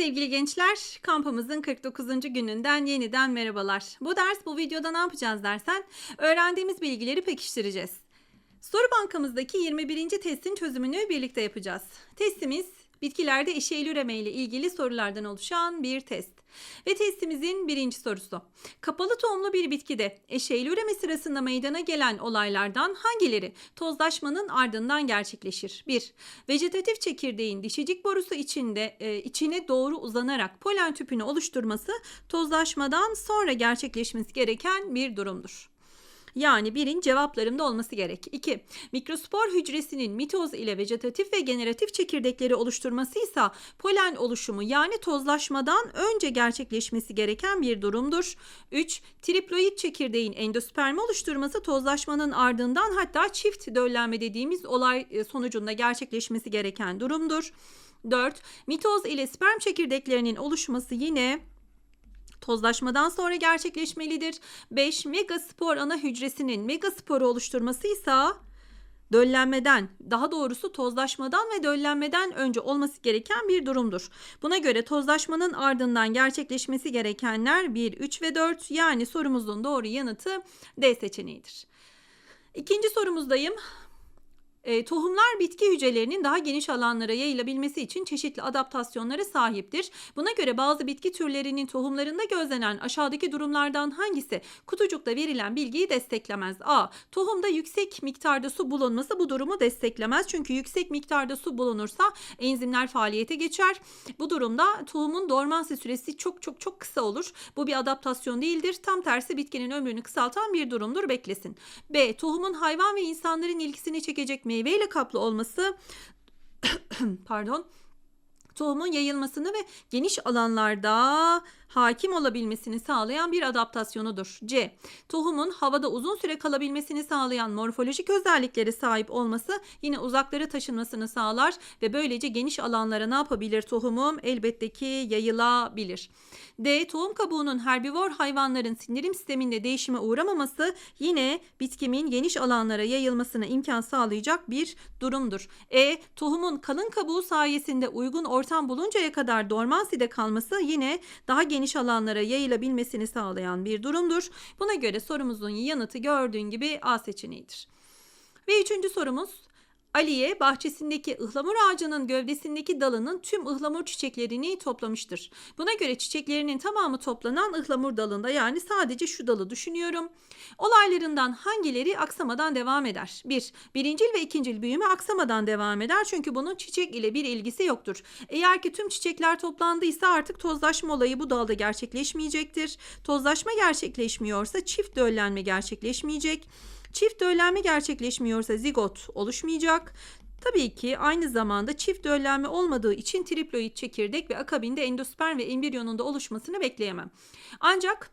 Sevgili gençler, kampımızın 49. gününden yeniden merhabalar. Bu ders bu videoda ne yapacağız dersen, öğrendiğimiz bilgileri pekiştireceğiz. Soru bankamızdaki 21. testin çözümünü birlikte yapacağız. Testimiz bitkilerde eşeğli üreme ile ilgili sorulardan oluşan bir test. Ve testimizin birinci sorusu. Kapalı tohumlu bir bitkide eşeğli üreme sırasında meydana gelen olaylardan hangileri tozlaşmanın ardından gerçekleşir? 1. Vejetatif çekirdeğin dişicik borusu içinde e, içine doğru uzanarak polen tüpünü oluşturması tozlaşmadan sonra gerçekleşmesi gereken bir durumdur. Yani birin cevaplarımda olması gerek. 2. Mikrospor hücresinin mitoz ile vejetatif ve generatif çekirdekleri oluşturması ise polen oluşumu yani tozlaşmadan önce gerçekleşmesi gereken bir durumdur. 3. Triploid çekirdeğin endospermi oluşturması tozlaşmanın ardından hatta çift döllenme dediğimiz olay e, sonucunda gerçekleşmesi gereken durumdur. 4. Mitoz ile sperm çekirdeklerinin oluşması yine tozlaşmadan sonra gerçekleşmelidir. 5. Megaspor ana hücresinin megasporu oluşturması ise döllenmeden, daha doğrusu tozlaşmadan ve döllenmeden önce olması gereken bir durumdur. Buna göre tozlaşmanın ardından gerçekleşmesi gerekenler 1, 3 ve 4 yani sorumuzun doğru yanıtı D seçeneğidir. İkinci sorumuzdayım. E, tohumlar bitki hücrelerinin daha geniş alanlara yayılabilmesi için çeşitli adaptasyonlara sahiptir. Buna göre bazı bitki türlerinin tohumlarında gözlenen aşağıdaki durumlardan hangisi kutucukta verilen bilgiyi desteklemez? A. Tohumda yüksek miktarda su bulunması bu durumu desteklemez. Çünkü yüksek miktarda su bulunursa enzimler faaliyete geçer. Bu durumda tohumun dormansi süresi çok çok çok kısa olur. Bu bir adaptasyon değildir. Tam tersi bitkinin ömrünü kısaltan bir durumdur. Beklesin. B. Tohumun hayvan ve insanların ilgisini çekecek meyveyle kaplı olması pardon tohumun yayılmasını ve geniş alanlarda hakim olabilmesini sağlayan bir adaptasyonudur. C. Tohumun havada uzun süre kalabilmesini sağlayan morfolojik özelliklere sahip olması yine uzaklara taşınmasını sağlar ve böylece geniş alanlara ne yapabilir tohumum? Elbette ki yayılabilir. D. Tohum kabuğunun herbivor hayvanların sindirim sisteminde değişime uğramaması yine bitkimin geniş alanlara yayılmasına imkan sağlayacak bir durumdur. E. Tohumun kalın kabuğu sayesinde uygun ortam buluncaya kadar dormanside kalması yine daha geniş alanlara yayılabilmesini sağlayan bir durumdur. Buna göre sorumuzun yanıtı gördüğün gibi A seçeneğidir. Ve üçüncü sorumuz Aliye bahçesindeki ıhlamur ağacının gövdesindeki dalının tüm ıhlamur çiçeklerini toplamıştır. Buna göre çiçeklerinin tamamı toplanan ıhlamur dalında yani sadece şu dalı düşünüyorum. Olaylarından hangileri aksamadan devam eder? 1. Bir, birincil ve ikincil büyüme aksamadan devam eder çünkü bunun çiçek ile bir ilgisi yoktur. Eğer ki tüm çiçekler toplandıysa artık tozlaşma olayı bu dalda gerçekleşmeyecektir. Tozlaşma gerçekleşmiyorsa çift döllenme gerçekleşmeyecek. Çift döllenme gerçekleşmiyorsa zigot oluşmayacak. Tabii ki aynı zamanda çift döllenme olmadığı için triploid çekirdek ve akabinde endosperm ve embriyonun da oluşmasını bekleyemem. Ancak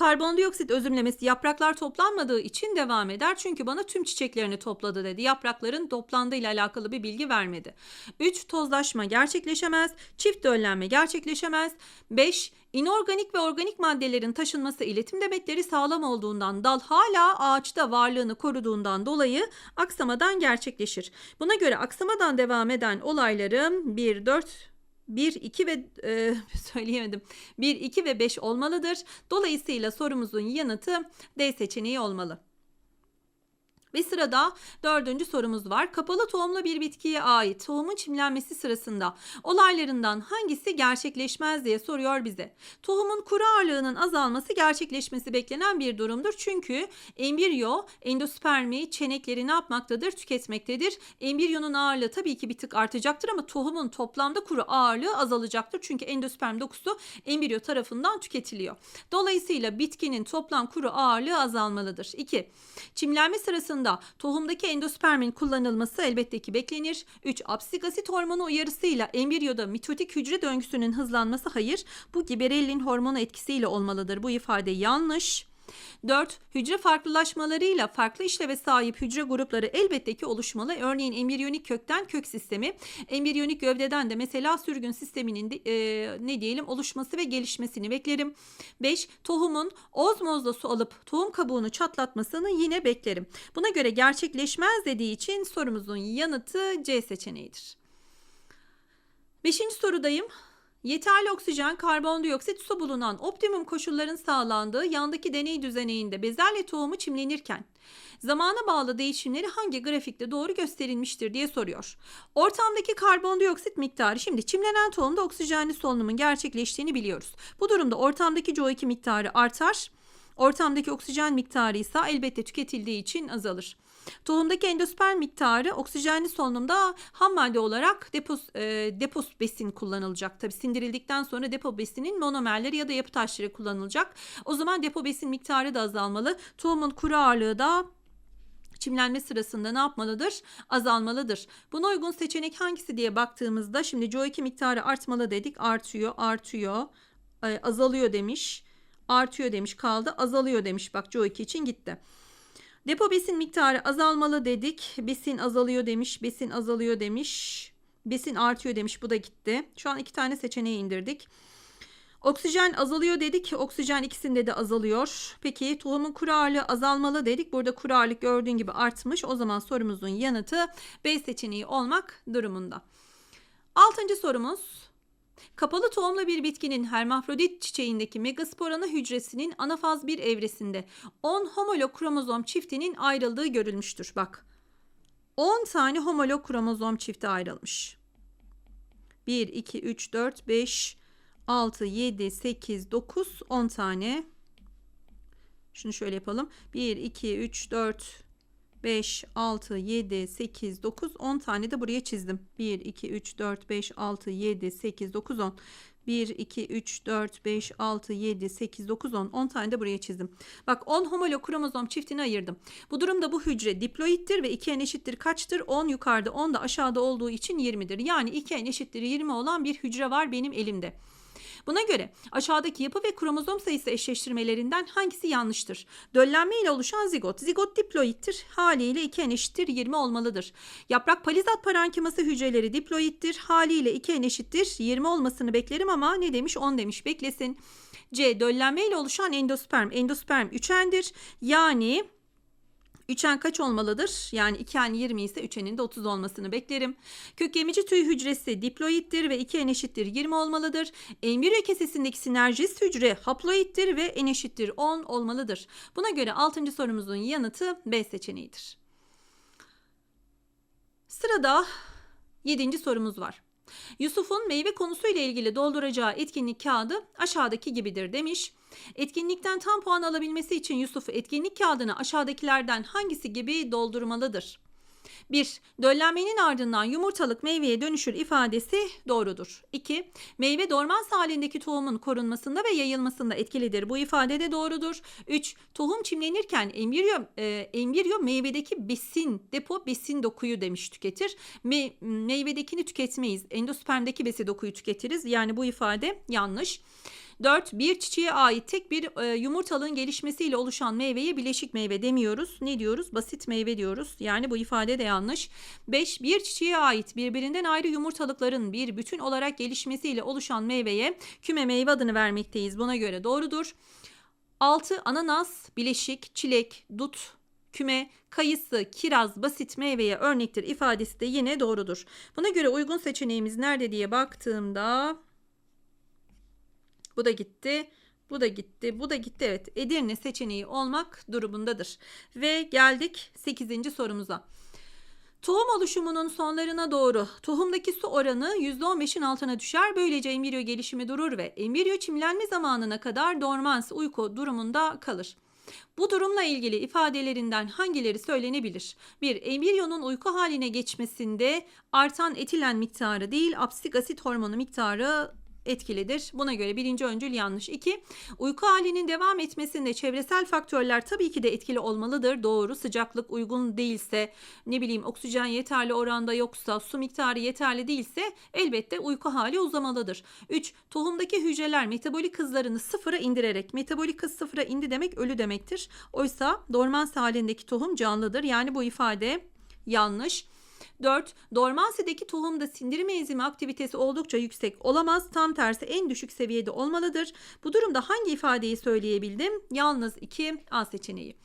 Karbondioksit özümlemesi yapraklar toplanmadığı için devam eder. Çünkü bana tüm çiçeklerini topladı dedi. Yaprakların toplandığı ile alakalı bir bilgi vermedi. 3. Tozlaşma gerçekleşemez. Çift döllenme gerçekleşemez. 5. İnorganik ve organik maddelerin taşınması iletim demetleri sağlam olduğundan dal hala ağaçta varlığını koruduğundan dolayı aksamadan gerçekleşir. Buna göre aksamadan devam eden olayların 1, 4, 1, 2 ve e, söyleyemedim. 1, 2 ve 5 olmalıdır. Dolayısıyla sorumuzun yanıtı D seçeneği olmalı. Ve sırada dördüncü sorumuz var. Kapalı tohumlu bir bitkiye ait tohumun çimlenmesi sırasında olaylarından hangisi gerçekleşmez diye soruyor bize. Tohumun kuru ağırlığının azalması gerçekleşmesi beklenen bir durumdur. Çünkü embriyo endospermi çenekleri ne yapmaktadır? Tüketmektedir. Embriyonun ağırlığı tabii ki bir tık artacaktır ama tohumun toplamda kuru ağırlığı azalacaktır. Çünkü endosperm dokusu embriyo tarafından tüketiliyor. Dolayısıyla bitkinin toplam kuru ağırlığı azalmalıdır. 2. Çimlenme sırasında sırasında tohumdaki endospermin kullanılması elbette ki beklenir. 3. Apsik asit hormonu uyarısıyla embriyoda mitotik hücre döngüsünün hızlanması hayır. Bu giberellin hormonu etkisiyle olmalıdır. Bu ifade yanlış. 4. Hücre farklılaşmalarıyla farklı işleve sahip hücre grupları elbette ki oluşmalı. Örneğin embriyonik kökten kök sistemi, embriyonik gövdeden de mesela sürgün sisteminin e, ne diyelim oluşması ve gelişmesini beklerim. 5. Tohumun ozmozla su alıp tohum kabuğunu çatlatmasını yine beklerim. Buna göre gerçekleşmez dediği için sorumuzun yanıtı C seçeneğidir. Beşinci sorudayım. Yeterli oksijen, karbondioksit, su bulunan optimum koşulların sağlandığı yandaki deney düzeneğinde bezelye tohumu çimlenirken zamana bağlı değişimleri hangi grafikte doğru gösterilmiştir diye soruyor. Ortamdaki karbondioksit miktarı şimdi çimlenen tohumda oksijenli solunumun gerçekleştiğini biliyoruz. Bu durumda ortamdaki CO2 miktarı artar. Ortamdaki oksijen miktarı ise elbette tüketildiği için azalır. Tohumdaki endosperm miktarı oksijenli solunumda ham madde olarak depos, e, depos besin kullanılacak. Tabi sindirildikten sonra depo besinin monomerleri ya da yapı taşları kullanılacak. O zaman depo besin miktarı da azalmalı. Tohumun kuru ağırlığı da çimlenme sırasında ne yapmalıdır? Azalmalıdır. Buna uygun seçenek hangisi diye baktığımızda şimdi CO2 miktarı artmalı dedik. Artıyor, artıyor, e, azalıyor demiş. Artıyor demiş kaldı, azalıyor demiş. Bak CO2 için gitti. Depo besin miktarı azalmalı dedik. Besin azalıyor demiş. Besin azalıyor demiş. Besin artıyor demiş. Bu da gitti. Şu an iki tane seçeneği indirdik. Oksijen azalıyor dedik. Oksijen ikisinde de azalıyor. Peki tohumun kuru ağırlığı azalmalı dedik. Burada kuru ağırlık gördüğün gibi artmış. O zaman sorumuzun yanıtı B seçeneği olmak durumunda. Altıncı sorumuz. Kapalı tohumlu bir bitkinin hermafrodit çiçeğindeki megasporana hücresinin anafaz bir evresinde 10 homolog kromozom çiftinin ayrıldığı görülmüştür. Bak 10 tane homolog kromozom çifti ayrılmış. 1, 2, 3, 4, 5, 6, 7, 8, 9, 10 tane. Şunu şöyle yapalım. 1, 2, 3, 4, 5, 6, 7, 8, 9, 10 tane de buraya çizdim. 1, 2, 3, 4, 5, 6, 7, 8, 9, 10. 1, 2, 3, 4, 5, 6, 7, 8, 9, 10. 10 tane de buraya çizdim. Bak 10 homolog kromozom çiftini ayırdım. Bu durumda bu hücre diploittir ve 2n eşittir kaçtır? 10 yukarıda 10 da aşağıda olduğu için 20'dir. Yani 2n eşittir 20 olan bir hücre var benim elimde. Buna göre aşağıdaki yapı ve kromozom sayısı eşleştirmelerinden hangisi yanlıştır? Döllenme ile oluşan zigot. Zigot diploittir. Haliyle 2n eşittir 20 olmalıdır. Yaprak palizat parenkiması hücreleri diploittir. Haliyle 2n eşittir 20 olmasını beklerim ama ne demiş 10 demiş beklesin. C. Döllenme ile oluşan endosperm. Endosperm 3n'dir. Yani 3'en kaç olmalıdır? Yani 2n 20 ise 3n'in de 30 olmasını beklerim. Kök emici tüy hücresi diploittir ve 2n eşittir 20 olmalıdır. Embriyo kesesindeki sinerjist hücre haploittir ve n eşittir 10 olmalıdır. Buna göre 6. sorumuzun yanıtı B seçeneğidir. Sırada 7. sorumuz var. Yusuf'un meyve konusuyla ilgili dolduracağı etkinlik kağıdı aşağıdaki gibidir demiş. Etkinlikten tam puan alabilmesi için Yusuf etkinlik kağıdını aşağıdakilerden hangisi gibi doldurmalıdır? 1. Döllenmenin ardından yumurtalık meyveye dönüşür ifadesi doğrudur. 2. Meyve dormans halindeki tohumun korunmasında ve yayılmasında etkilidir. Bu ifade de doğrudur. 3. Tohum çimlenirken embriyo, e, embriyo meyvedeki besin, depo besin dokuyu demiş tüketir. Me, meyvedekini tüketmeyiz. Endospermdeki besi dokuyu tüketiriz. Yani bu ifade yanlış. 4. Bir çiçeğe ait tek bir e, yumurtalığın gelişmesiyle oluşan meyveye bileşik meyve demiyoruz. Ne diyoruz? Basit meyve diyoruz. Yani bu ifade de yanlış. 5. Bir çiçeğe ait birbirinden ayrı yumurtalıkların bir bütün olarak gelişmesiyle oluşan meyveye küme meyve adını vermekteyiz. Buna göre doğrudur. 6. Ananas, bileşik, çilek, dut, küme, kayısı, kiraz, basit meyveye örnektir ifadesi de yine doğrudur. Buna göre uygun seçeneğimiz nerede diye baktığımda bu da gitti. Bu da gitti. Bu da gitti. Evet. Edirne seçeneği olmak durumundadır. Ve geldik 8. sorumuza. Tohum oluşumunun sonlarına doğru tohumdaki su oranı %15'in altına düşer. Böylece embriyo gelişimi durur ve embriyo çimlenme zamanına kadar dormans uyku durumunda kalır. Bu durumla ilgili ifadelerinden hangileri söylenebilir? 1. Embriyonun uyku haline geçmesinde artan etilen miktarı değil, apsik asit hormonu miktarı etkilidir. Buna göre birinci öncül yanlış. 2. Uyku halinin devam etmesinde çevresel faktörler tabii ki de etkili olmalıdır. Doğru. Sıcaklık uygun değilse, ne bileyim oksijen yeterli oranda yoksa, su miktarı yeterli değilse elbette uyku hali uzamalıdır. 3. Tohumdaki hücreler metabolik hızlarını sıfıra indirerek, metabolik hız sıfıra indi demek ölü demektir. Oysa dormans halindeki tohum canlıdır. Yani bu ifade yanlış. 4. Dormansideki tohumda sindirim enzimi aktivitesi oldukça yüksek olamaz. Tam tersi en düşük seviyede olmalıdır. Bu durumda hangi ifadeyi söyleyebildim? Yalnız 2 A seçeneği.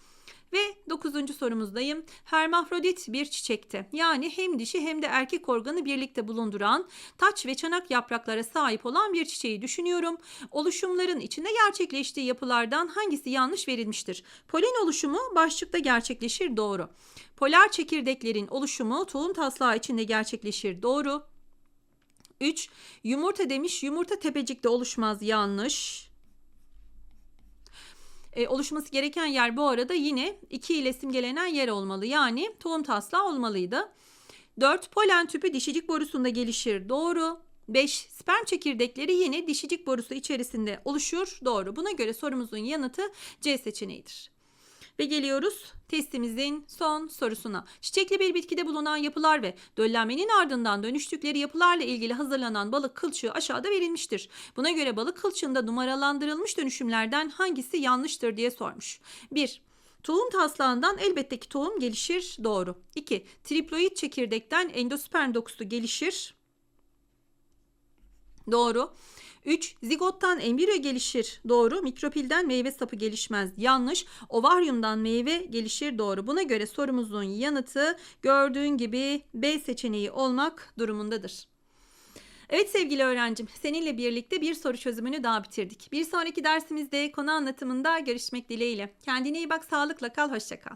Ve dokuzuncu sorumuzdayım. Hermafrodit bir çiçekti. Yani hem dişi hem de erkek organı birlikte bulunduran taç ve çanak yapraklara sahip olan bir çiçeği düşünüyorum. Oluşumların içinde gerçekleştiği yapılardan hangisi yanlış verilmiştir? Polen oluşumu başlıkta gerçekleşir doğru. Polar çekirdeklerin oluşumu tohum taslağı içinde gerçekleşir doğru. 3. Yumurta demiş yumurta tepecikte oluşmaz yanlış. E, oluşması gereken yer bu arada yine 2 ile simgelenen yer olmalı. Yani tohum taslağı olmalıydı. 4. Polen tüpü dişicik borusunda gelişir. Doğru. 5. Sperm çekirdekleri yine dişicik borusu içerisinde oluşur. Doğru. Buna göre sorumuzun yanıtı C seçeneğidir. Ve geliyoruz testimizin son sorusuna. Çiçekli bir bitkide bulunan yapılar ve döllenmenin ardından dönüştükleri yapılarla ilgili hazırlanan balık kılçığı aşağıda verilmiştir. Buna göre balık kılçığında numaralandırılmış dönüşümlerden hangisi yanlıştır diye sormuş. 1. Tohum taslağından elbette ki tohum gelişir. Doğru. 2. Triploid çekirdekten endosperm dokusu gelişir. Doğru. 3. Zigottan embriyo gelişir. Doğru. Mikropilden meyve sapı gelişmez. Yanlış. Ovaryumdan meyve gelişir. Doğru. Buna göre sorumuzun yanıtı gördüğün gibi B seçeneği olmak durumundadır. Evet sevgili öğrencim, seninle birlikte bir soru çözümünü daha bitirdik. Bir sonraki dersimizde konu anlatımında görüşmek dileğiyle. Kendine iyi bak, sağlıkla kal, hoşça kal.